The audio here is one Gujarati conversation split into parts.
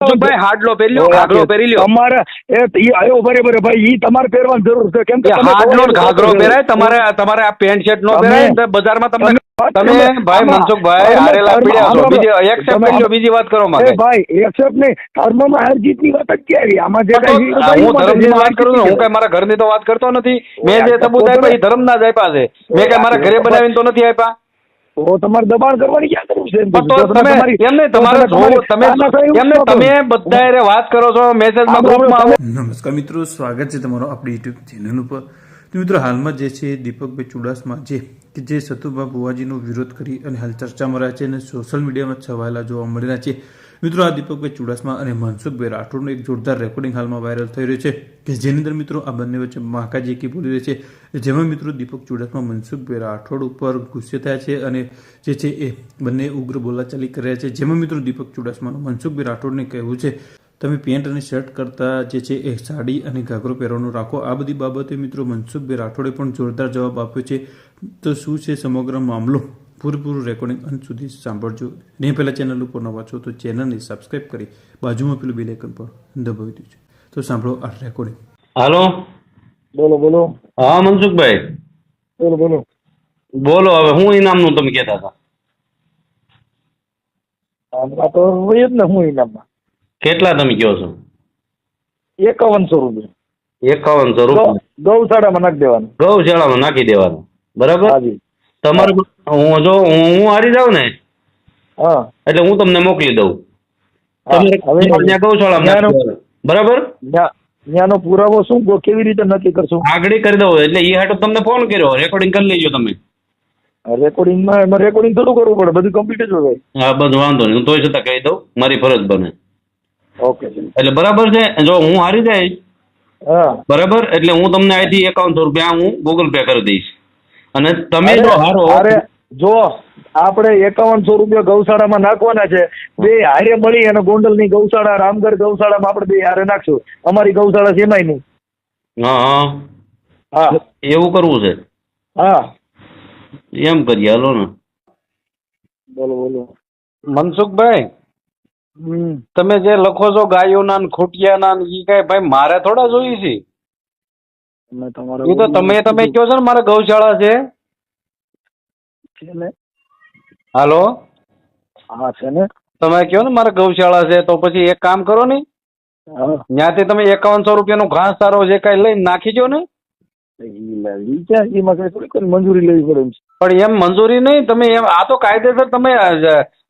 ભાઈ હાડલો પહેરી લ્યો ઘાઘરો પહેરી લ્યો. તમારે એ ઈ બરાબર ભાઈ ઈ તમારે પહેરવાની જરૂર છે. કેમ કે હાડલો ઘાઘરો પહેરાય તમારે તમારે આ પેન્ટ શર્ટ નો પહેરાય બજારમાં તમને તમે- તમે ભાઈ મનસુખભાઈ હારેલા પીડ્યા છો. બીજી વાત કરો મારે ભાઈ એક્સેપ્ટ નહીં. ધર્મમાં હાર જીતની વાત જ આમાં જે કાંઈ હું ધર્મની વાત કરું હું કઈ મારા ઘરની તો વાત કરતો નથી. મેં જે સબૂત આપ્યા એ ધર્મના જ આપ્યા છે. મેં કઈ મારા ઘરે બનાવીને તો નથી આપ્યા. તમારે દબાણ કરવાની ક્યાં છે નમસ્કાર મિત્રો સ્વાગત છે તમારો આપણી યુટ્યુબ ચેનલ ઉપર. તો મિત્રો હાલમાં જે છે દીપકભાઈ ચુડાસમા જે કે જે સતુભા ભુવાજીનો વિરોધ કરી અને હાલ ચર્ચામાં રહ્યા છે અને સોશિયલ મીડિયામાં છવાયેલા જોવા મળી રહ્યા છે. મિત્રો, આ દીપકભાઈ ચુડાસમા અને મનસુખભાઈ રાઠોડનું એક જોરદાર રેકોર્ડિંગ હાલમાં વાયરલ થઈ રહ્યું છે, કે જેની અંદર મિત્રો આ બંને વચ્ચે મહાકાજી એકી બોલી રહી છે, જેમાં મિત્રો દીપક ચુડાસમા મનસુખભાઈ રાઠોડ ઉપર ગુસ્સે થયા છે અને જે છે એ બંને ઉગ્ર બોલાચાલી કરી રહ્યા છે. જેમાં મિત્રો દીપક ચુડાસમાનું મનસુખભાઈ રાઠોડને કહેવું છે, તમે પેન્ટ અને શર્ટ કરતા જે છે એ સાડી અને ઘાઘરો પહેરવાનું રાખો. આ બધી બાબતે મિત્રો મનસુખભાઈ રાઠોડે પણ જોરદાર જવાબ આપ્યો છે. તો શું છે સમગ્ર મામલો? પૂરેપૂરું રેકોર્ડિંગ અંત સુધી સાંભળજો. ને પહેલાં ચેનલ ઉપર નવા છો તો ચેનલને સબસ્ક્રાઈબ કરી બાજુમાં પેલું બેલ આઇકન પર દબાવી દેજો. તો સાંભળો આ રેકોર્ડિંગ હાલો બોલો બોલો. હા મનસુખભાઈ. બોલો બોલો. બોલો હવે હું ઇનામનું તમે કહેતા હતા? તો જ ને હું ઇનામમાં કેટલા તમે કહો છો? એકાવનસો રૂપિયા એકાવનસો ગૌ- રૂપિયા ગૌશાળામાં નાખી દેવાનું. ગૌશાળામાં નાખી દેવાનું. બરાબર? હાજી. તમારે હું. જો હું હારી જાઉં ને? હા. એટલે હું તમને મોકલી દઉં. તમે ત્યાંનો- દેવાનું. બરાબર ન્યાનો પુરાવો શું? કેવી રીતે નક્કી કરશું? આગળ કરી દઉં એટલે એ હાટો તમને ફોન કર્યો. રેકોર્ડિંગ કરી લેજો તમે. રેકોર્ડિંગમાં એમાં રેકોર્ડિંગ થોડું કરવું પડે બધું કમ્પ્લીટ જ હોય. હા બધું વાંધો નહીં. હું તોય છતાં કહી દઉં. મારી ફરજ બને. ઓકે એટલે બરાબર છે? જો હું હારી જાય? હા. બરાબર? એટલે હું તમને અહીંથી એકાવનસો રૂપિયા હું ગૂગલ પે કરી દઈશ. અને તમે જો હારો અરે જો આપણે એકાવનસો રૂપિયા ગૌશાળામાં નાખવાના છે બે હારે મળી અને ગોંડલની ગૌશાળા રામગઢ ગૌશાળામાં આપણે બે હારે નાખશું. અમારી ગૌશાળા છે એમાંય નહીં હા હા. હા. એવું કરવું છે. હા. એમ કરીએ હાલો ને. બોલો બોલો. મનસુખભાઈ હમ. તમે જે લખો છો ગાયોના ને ખૂટિયાના ને ઈ કઈ ભાઈ મારે થોડા જોઈ છે. તમે તમારા એ તો તમે તમે કહો છો ને મારે ગૌશાળા છે. છે ને હાલો? હા છે ને? તમે કહો ને મારે ગૌશાળા છે તો પછી એક કામ કરો ને. ત્યાંથી તમે એકાવનસો રૂપિયાનું ઘાસ સારો જે કાંઈ લઈને નાખી દો ને. એમાં કઈ મંજૂરી લેવી પડે પણ એમ મંજૂરી નહીં તમે એમ આ તો કાયદેસર તમે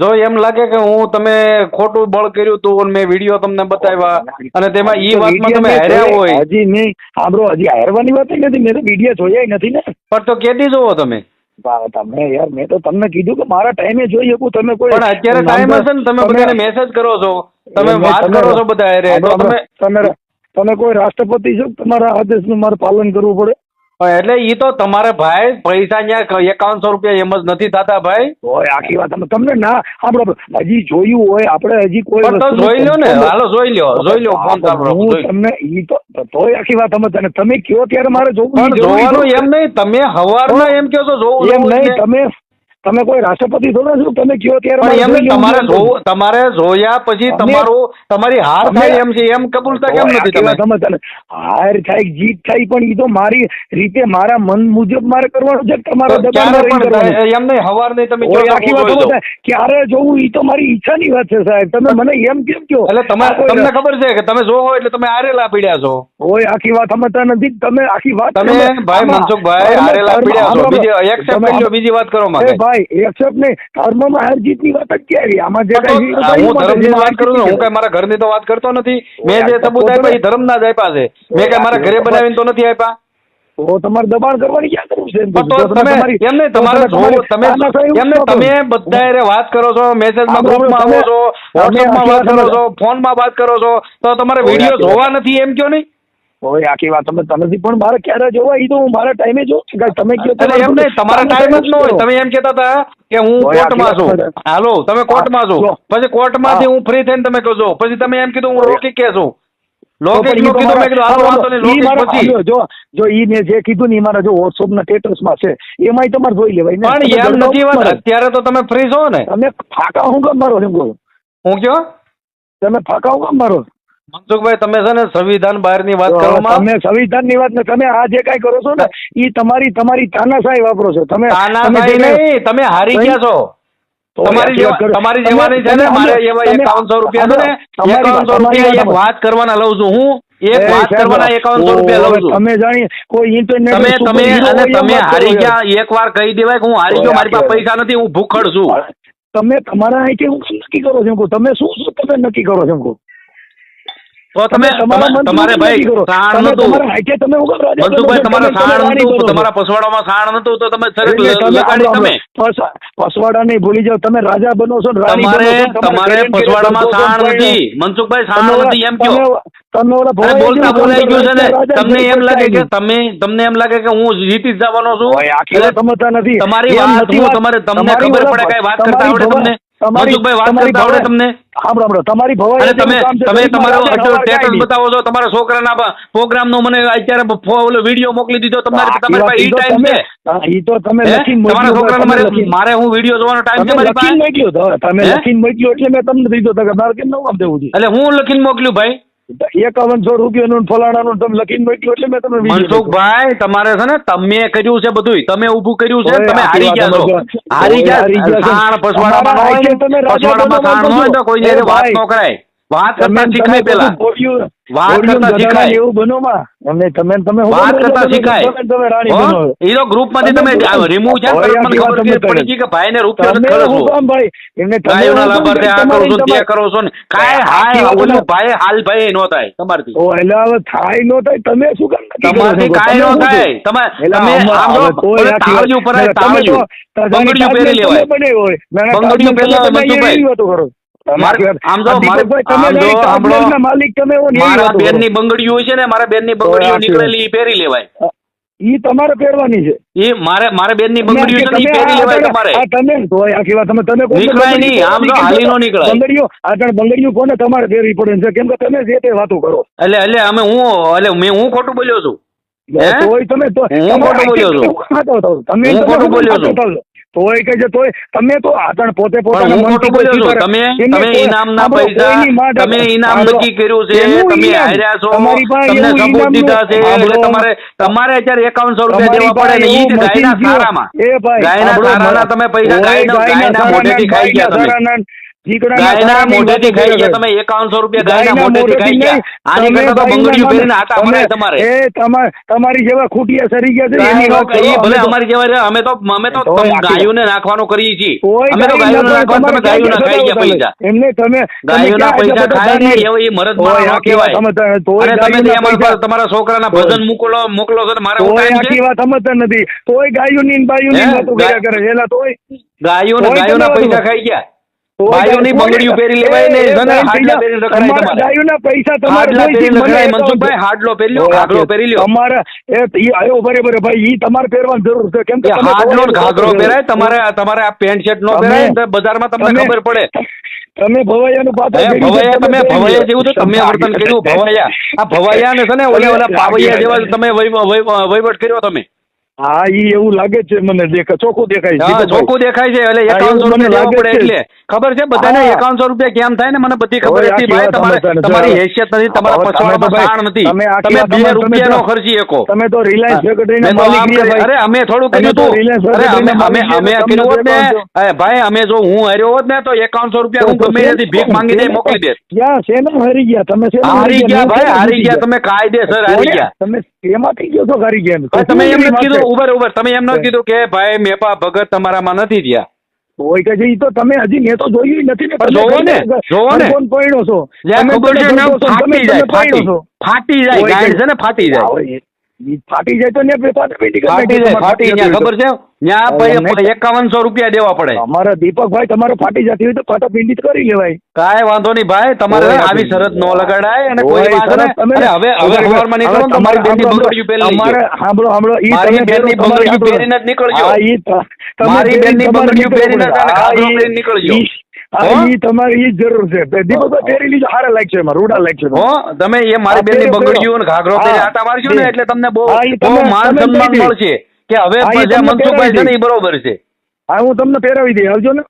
જો એમ લાગે કે હું તમે ખોટું બળ કર્યું તું અને મેં વીડિયો તમને બતાવ્યા અને તેમાં ઈ વાતમાં તમે હાર્યા હોય. હજી નહીં. સાંભળો હજી હારવાની વાત નથી. મેં તો વીડિયો જોયા નથી ને. પણ તો કેદી જોવો તમે? તમે યાર મેં તો તમને કીધું કે મારા ટાઈમે જોઈ શકું. તમે કોઈ પણ અત્યારે ટાઈમ હશે ને તમે બધાને મેસેજ કરો છો. તમે વાત કરો છો બધા હેરે તમે તમે કોઈ રાષ્ટ્રપતિ છો તમારા આદેશનું મારે પાલન કરવું પડે? એટલે ઈ તો તમારે ભાઈ પૈસા ત્યાં એકાવનસો રૂપિયા એમ જ નથી થતા ભાઈ હોય આખી વાત તમને ના આપડે હજી જોયું હોય આપણે હજી કોઈ જોઈ લો ને હાલો જોઈ લ્યો જોઈ લ્યો ફોન હા, લો. તમને ઈ તો તોય આખી વાત સમજ અને તમે કયો ત્યારે મારે જોવું જોવાનું એમ નહીં તમે હવારના એમ કહો છો જોવું એમ નહીં તમે તમે કોઈ રાષ્ટ્રપતિ થોડા છો? તમે કયો ત્યારે એમ તમારે તમારે જોયા પછી તમારો તમારી હાર થાય એમ છે એમ કબૂલતા કેમ નથી તમે? વાત હાર થાય જીત થાય પણ એ તો મારી રીતે મારા મન મુજબ મારે કરવાનું છે તમારા એમ નહીં હવાર નહીં તમે આખી વાત. ક્યારે જોવું એ તો મારી ઈચ્છાની વાત છે સાહેબ. તમે મને એમ કેમ કહો એટલે તમારે તમને ખબર છે કે તમે જોવો એટલે તમે આરેલા પીડ્યા છો. ઓય આખી વાત સમજતા નથી. તમે આખી વાત તમે ભાઈ મનસુખભાઈ આરેલા પીડ્યા છો. બીજી એક્સેપ્ટ બીજી વાત કરો માગે ભાઈ એક્સેપ્ટ નહીં. ધર્મમાં હાર જીતની વાત જ આવી? આમાં જે હું ધર્મની વાત કરું હું કઈ મારા ઘરની તો વાત કરતો નથી. મેં જે સબૂત આપ્યા એ ધર્મના જ આપ્યા છે. મેં કઈ મારા ઘરે બનાવીને તો નથી આપ્યા. તો તમારે દબાણ કરવાની ક્યાં જરૂર છે? એમ પણ કીધું. તો જો તમે તમારી- એમ નહીં તમારે તમે એમ તમે બધા વાત કરો છો મેસેજમાં ગ્રુપમાં આવો છો વાત કરો છો ફોનમાં વાત કરો છો તો તમારે વીડિયો જોવા નથી એમ કયો નહીં? ઓય આખી વાત તમે નથી પણ મારે ક્યારે જોવા? ઈ તો હું મારા ટાઈમે જો તમે કયો એમ નહીં તમારા ટાઈમ જ ન તમે એમ કહેતા હતા કે હું કોર્ટમાં છું. હાલો તમે કોર્ટમાં છો. પછી કોર્ટમાંથી હું. ફ્રી થઈને તમે કહો પછી તમે એમ કીધું હું રોકી કે છું? લોકિક કીધું ને મારા જો WhatsApp ના સ્ટેટસમાં છે. એમાંય તમારે જોઈ લેવાય પણ એમ તો તમે ફ્રી છો ને. તમે ફાકા હું કામ મારો એમ કહું? હું કયો? તમે ફાકા હું કામ મારો? મનસુખભાઈ તમે છે ને સંવિધાન બહારની વાત કરો તમે સંવિધાનની વાત ને તમે આ જે કાઈ કરો છો ને એ તમારી તમારી તાનાશાહી વાપરો છો. તમે તાનાશાહી નહીં તમે હારી ગયા છો. લઉં છું હું. તમે જાણી કોઈ તમે તમે અને તમે હારી ગયા કહી દેવાય કે હું હારી ગયો મારી પાસે પૈસા નથી હું ભૂખડ છું. તમે તમારા અહીંથી નક્કી કરો છો તમે શું શું તમે નક્કી કરો છો તો તમે તમારે ભાઈ સાણ નતું મનસુખભાઈ તમારા સાણ નતું તમારા પસવાડામાં સાણ નતું તો તમે લગાડી તમે પસવાડા નહીં ભૂલી જાવ તમે રાજા બનો છો તમારે તમારે પસવાડામાં સાણ નથી. મનસુખભાઈ સાણ નથી એમ કયો? તમે બોલતા બોલાઈ ગયું છે ને. તમને એમ લાગે કે તમે તમને એમ લાગે કે હું જીતી જવાનો છું? તમારી વાત નથી તમારે તમને ખબર પડે કઈ વાત કરતા આવડે તમને. તમારી બતાવો છો તમારા છોકરાના પ્રોગ્રામ નો મને અત્યારે વીડિયો મોકલી દીધો તમારી તમારી પાસે ટાઈમ છે. મારે હું વીડિયો જોવાનો ટાઈમ છે મારી તમે લખીને મોકલ્યો એટલે મેં તમને એટલે હું લખીને મોકલ્યું ભાઈ? એકાવનસો રૂપિયાનું ફલાણાનું તમે લખીને મૂક્યું એટલે મેં તમે મનસુખભાઈ તમારે છે ને તમે કર્યું છે બધું તમે ઊભું કર્યું છે તમે હારી ગયા છો. હારી ગયા હારી ગયા પસવાડામાં હોય વાત ન કરાય. વાત કરતા શીખાય પેલા. વાત કરતા શીખાય. એવું બનો માં. અમે તમે તમે વાત કરતા શીખાય. તમે રાણી બનો. હીરો ગ્રુપમાંથી તમે રિમૂવ છે મને ખબર છે પડી ગઈ કે ભાઈ ને રૂપિયો નથી ખરો છો ભાઈ. એમને તમે ના લાભાર્થે આ કરો છો તે કરો છો ને. કાય હાય ઓલું ભાઈ હાલ ભાઈ નો થાય તમારથી. ઓ એટલે હવે થાય નો થાય તમે શું કામ તમારથી કાય નો થાય. તમે તમે આમ જો તાવજી ઉપર તાવજી બંગડીઓ પહેરી લેવાય. બંગડીઓ પહેરી લેવાય મનસુખભાઈ. માલિક તમે મારા બેનની બંગડીઓ પહેરી લેવાય. છે. એ તમે કોને તમારે પહેરવી પડે છે? કેમ કે તમે જે તે વાતો કરો. એટલે એટલે અમે હું એટલે મેં હું ખોટું બોલ્યો છું? તોય તમે હું ખોટું બોલ્યો છું. તમે ખોટું બોલ્યો છું. તોય કે જે તોય તમે તો આતણ પોતે પોતાના તમે તમે ઇનામના પૈસા તમે ઇનામ નક્કી કર્યું છે તમે હાર્યા છો તમને સપોર્ટ દીધા છે એટલે તમારે તમારે અત્યારે એકાવનસો રૂપિયા દેવા પડે ને એ જ ગાયના સારામાં. ગાયના સારાના તમે પૈસા ગાયના ગાયના મોઢેથી ખાઈ ગયા તમે. ગાયના રૂપિયા મોઢેથી ખાઈ ગયા. તમારી. જેવા ખૂટિયા સરી ગયા છે અમે તો અમે તો નાખવાનું કરીએ છીએ. તમે ગાયોના પૈસા? એમને તમે ગાયોના પૈસા ખાય એ મરદ તમે તો તમારા છોકરાના ભજન મોકલો મોકલો છો મારે સમજતા નથી. તોય ગાયો ની વાતો કર્યા તોય ગાયોના ગાયોના પૈસા ખાઈ ગયા? બાયોની બંગડીઓ પહેરી લેવાય ને જને હાડલા પહેરી રખડાય તમારે ગાયોના પૈસા તમારે જોઈ રખડાય મનસુખભાઈ હાડલો પહેરી લ્યો ઘાઘરો પહેરી લ્યો. અમારે એ આયો બરાબર ભાઈ ઈ તમારે પહેરવાની જરૂર છે. કેમ કે હાડલો ઘાઘરો પહેરાય તમારે તમારે આ પેન્ટ શર્ટ નો પહેરાય બજારમાં તમને ખબર પડે. તમે ભવાયાનું પાત્ર ભવાયા તમે ભવાયા જેવું તો તમે વર્તન કર્યું ભવાયા. આ ભવાયા ને છે ને ઓલા ઓલા પાવૈયા જેવા તમે વહીવટ કર્યો તમે. હા ઈ એવું લાગે છે મને દેખા ચોખ્ખું દેખાય છે ચોખ્ખું દેખાય છે એટલે એકાવનસો રૂપિયા લેવા પડે એટલે. ખબર છે? બધાને એકાવનસો રૂપિયા કેમ થાય ને? મને બધી ખબર હતી ભાઈ તમારે તમારી હેસિયત નથી તમારા પછવાડામાં સાણ નથી. તમે બે રૂપિયા નો ખર્ચી શકો. તમે તો રિલાયન્સ સેક્રેટરી માલિક અરે અમે થોડું કર્યું હતું અરે અમે અમે અમે કર્યું હોત ને ભાઈ અમે જો હું હર્યો હોત ને તો એકાવનસો રૂપિયા હું ગમે ત્યાંથી ભીખ માંગી દે મોકલી દે. ક્યાં શેના હારી ગયા? તમે શેના હારી ગયા ભાઈ હારી ગયા. તમે કાયદેસર હારી ગયા. તમે એમાંથી ગયો તો હારી ગયા? તમે એમ કીધું ઉભર ઉભર તમે એમ ન કીધું કે ભાઈ મેપા ભગત તમારામાં નથી થયા. હોય કે તો તમે હજી મેં તો જોયું નથી ને જોવો ફાટી જાય છે. ને ફાટી જાય. ફાટી જાય તો ફાટી જાય ખબર છે? એકાવનસો રૂપિયા દેવા પડે. અમારા દીપકભાઈ તમારે ફાટી જતી હોય તો જ કરી લેવાય. કાંઈ વાંધો નહીં ભાઈ તમારે આવી શરત ન લગાડાય અને કોઈ હવે હવે સવારમાં નીકળો તમારી બેનની બંગડીયું પહેરી અમારે સાંભળો સાંભળો ઈ મારી બેનની બંગડીયું પહેરીને જ નીકળજો. મારી બેનની બંગડીયું પહેરીને જ નીકળજો તમે એ મારી બેનની બગડ્યું ને ઘાઘરો આટા મારજો ને એટલે તમને બહુ બહુ માન સન્માન મળશે કે હવે મનસુખભાઈ છે ને એ બરોબર છે. હા હું તમને પહેરાવી દઈ આવજો ને.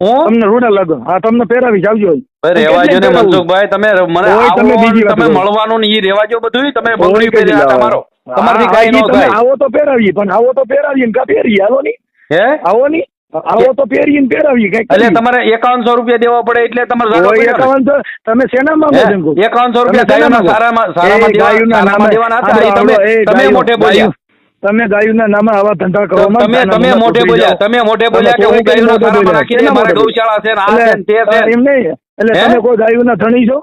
તમને રૂડા લાગો. હા તમને પહેરાવી આવજો. રેવાજો ને મનસુખભાઈ. તમે મને તમે બીજી તમે મળવાનું ને રેવાજો બધું તમે બંગડી પહેરી આટા મારો. તમારી કઈ ન આવો તો પહેરાવીએ. પણ આવો તો પહેરાવીએ ને કા પહેરીએ? આવો ની. હે? આવો ની. આવો તો પહેરીને પહેરાવી કઈ એટલે તમારે એકાવનસો રૂપિયા દેવા પડે એટલે તમારે ઝાડો પડ્યો ને. એકાવન તો તમે શેના માંગો છો? એકાવનસો રૂપિયા? સારામાં સારામાં દેવાના હતા. તમે તમે ગાયો- બોલ્યા. તમે ગાયુના નામે આવા ધંધા કરો તમે તમે મોટે બોલ્યા. તમે મોટે બોલ્યા કે હું ગાયુના નામે રાખીને મારે ગૌશાળા છે ને આ છે તે એટલે છે. એમ નહીં. એટલે તમે કોઈ ગાયુના ધણી છો?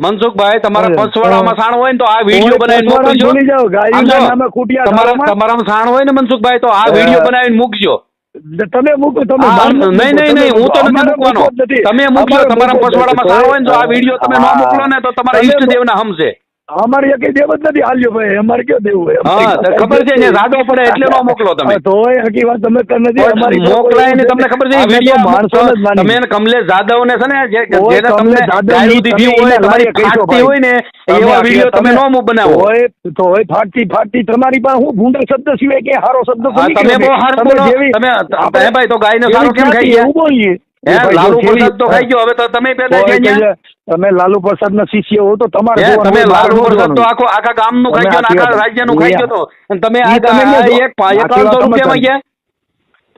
મનસુખભાઈ, તમારે- સાણ હોય ને તો આ વીડિયો બનાવીને મોકલજો ભૂલી જાઓ, ગાયોના આમ જો, નામે ખૂટ્યા તમારા ગામમાં. તમારામાં સાણ હોય ને મનસુખભાઈ તો આ વીડિયો બનાવીને મૂકજો તમે મૂકો તમે નહીં નહીં નહીં હું તો. નથી મૂકવાનો. તમે મૂકજો તમારા પછવાડામાં પસવાડામાં. સાણ હોય ને તો આ વીડિયો તમે ન. મોકલો ને તો તમારા તમે ઈષ્ટદેવના હમશે અમારે એક દેવ જ નથી હાલ્યો ભાઈ. અમારે કયો દેવું હોય? હા ખબર છે ને રાડો પડે એટલે નો મોકલો તમે. તોય હકી વાત તમે કર નથી. અમારી મોકલાય ને તમને ખબર છે વીડિયો માણસો તમે કમલેશ જાદવ ને છે ને જે જેને તમને જાદવ દીધી હોય તમારી ફાટતી હોય ને એવા વીડિયો તમે નો બનાવો. તો હોય ફાટતી ફાટતી તમારી પાસે હું ભૂંડા શબ્દ સિવાય કે હારો શબ્દ તમે બહુ હારો તમે બોલો. તમે ભાઈ તો ગાયનો સારો કેમ ખાઈ એવું બોલીએ. હે એ ભાઈ લાલુ પ્રસાદ તો ખાઈ ગયો. હવે તો તમે પેદા ગયા તમે લાલુ પ્રસાદ ના શિષ્ય હો તો તમારે તમે લાલુ પ્રસાદ તો આખો આખા ગામનું ખાઈ ગયો આખા રાજ્યનું ખાઈ ગયો તો. તમે પા- આખી એકાવનસો વાત રૂપિયામાં ગયા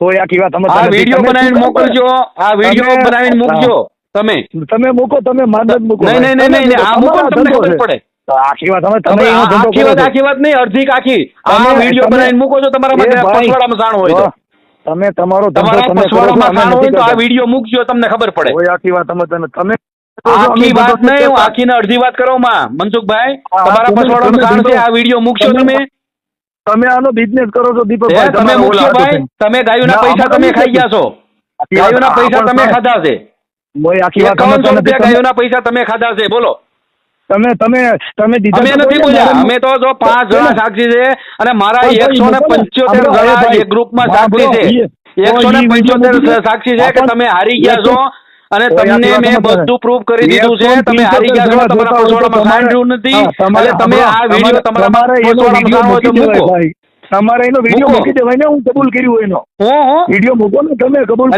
તોય આખી વાત આ વીડિયો બનાવીને મોકલજો આ વીડિયો બનાવીને મૂકજો. તમે. તમે મૂકો તમે માનદ મૂકો. નહીં નહીં નહીં નહીં આ મૂકો તમને ખબર પડે. આખી વાત અમે તમે આખી વાત આખી વાત નહીં અડધી આખી. આ વીડિયો બનાવીને મૂકો છો તમારા માટે પછવાડામાં જાણ હોય તો. તમે તમારો ધંધો તમે કરો છો, અમે હોય નથી તો આ વિડિયો મૂકજો તમને ખબર પડે. કોઈ આખી વાત તને તમે આખી વાત નહીં હું આખીને અડધી વાત કરો માં. મનસુખભાઈ તમારા તમે- પસવાડામાં છે આ વીડિયો મૂકશો તમે- તમે. આનો બિઝનેસ કરો છો દીપકભાઈ તમે મૂકશો ભાઈ? તમે ગાયોના પૈસા તમે ખાઈ ગયા છો. ગાયોના પૈસા તમે ખાધા છે. કોઈ આખી વાત એકાવનસો રૂપિયા ગાયોના પૈસા તમે ખાધા છે બોલો. તમે તમે તમે દીધા અમે નથી બોલ્યા. અમે તો જો પાંચ જણા સાક્ષી છે અને મારા એકસો ને પંચોતેર જણા એક ગ્રુપમાં સાક્ષી છે. એકસો ને પંચોતેર સાક્ષી છે કે તમે હારી ગયા છો અને તમને મેં બધું પ્રૂફ કરી દીધું છે. તમે હારી ગયા છો તમારા પસવાડામાં સાંભળ્યું નથી. એટલે તમે આ વીડિયો તમારા પસવાડામાં સાંભળો તો મૂકો ભાઈ. તમારે એનો વીડિયો મૂકો. દેવાય ને હું કબૂલ કર્યું એનો. વીડિયો મૂકો ને તમે કબૂલ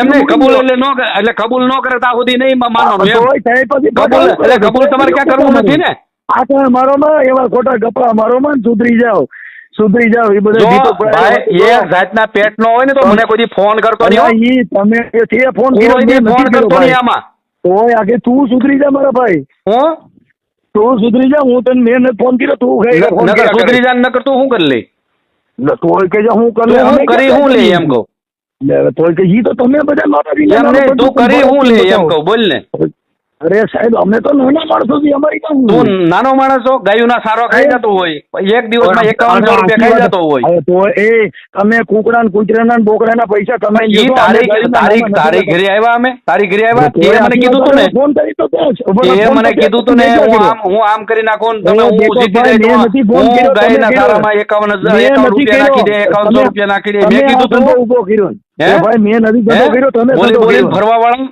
એમને કબૂલ એટલે નો એટલે કબૂલ નો કરે ત્યાં સુધી નહીં પછી કબૂલ એટલે કબૂલ તમારે ક્યાં કરવું નથી ને? આ તો મારો માં એવા ખોટા ગપ્પા મારો માં સુધરી જાઓ. સુધરી જાવ એ બધો એ ભાઈ જાતના પેટ નો હોય ને તો મને કોઈ ફોન કરતો નહીં તમે એ ફોન ફોન કરતો નહીં. આમાં. ઓય આગે તું સુધરી જા મારા ભાઈ. હું? તું સુધરી જા હું તને મેં ફોન કર્યો તું. સુધરી જા ન કરતો હું કરી લઈ તોય કે જા હું કરી હું કરી હું લે એમ કહું. તોય કે ઈ તો તમે બધા નામે તું કરી હું લે એમ કહું બોલ ને. અરે સાહેબ અમે તો નાના માણસો થી અમારી પાસે તું નાનો માણસ છો ગાયુના સારો ખાઈ જતો હોય. એક દિવસમાં એકાવનસો રૂપિયા ખાઈ જતો હોય. તો એ તમે કુકડા ને કૂતરાના ને બોકડાના પૈસા તમે ઈ તારીખ તારીખ તારી ઘરે આવ્યા અમે? તારી ઘરે આવ્યા? એ મને કીધું તું ને. ફોન કરી તો એ મને કીધું તું ને હું આમ હું આમ કરી નાખું ને તમે હું જીતી જાય નથી ફોન કર્યો, ગાયના. સારામાં એકાવન હજાર એકાવન રૂપિયા નાખી દે એકાવન એકાવનસો રૂપિયા નાખી દે મેં કીધું તું ઊભો કર્યો ભાઈ મેં નથી કર્યો તમે બોલી બોલી ફરવા વાળા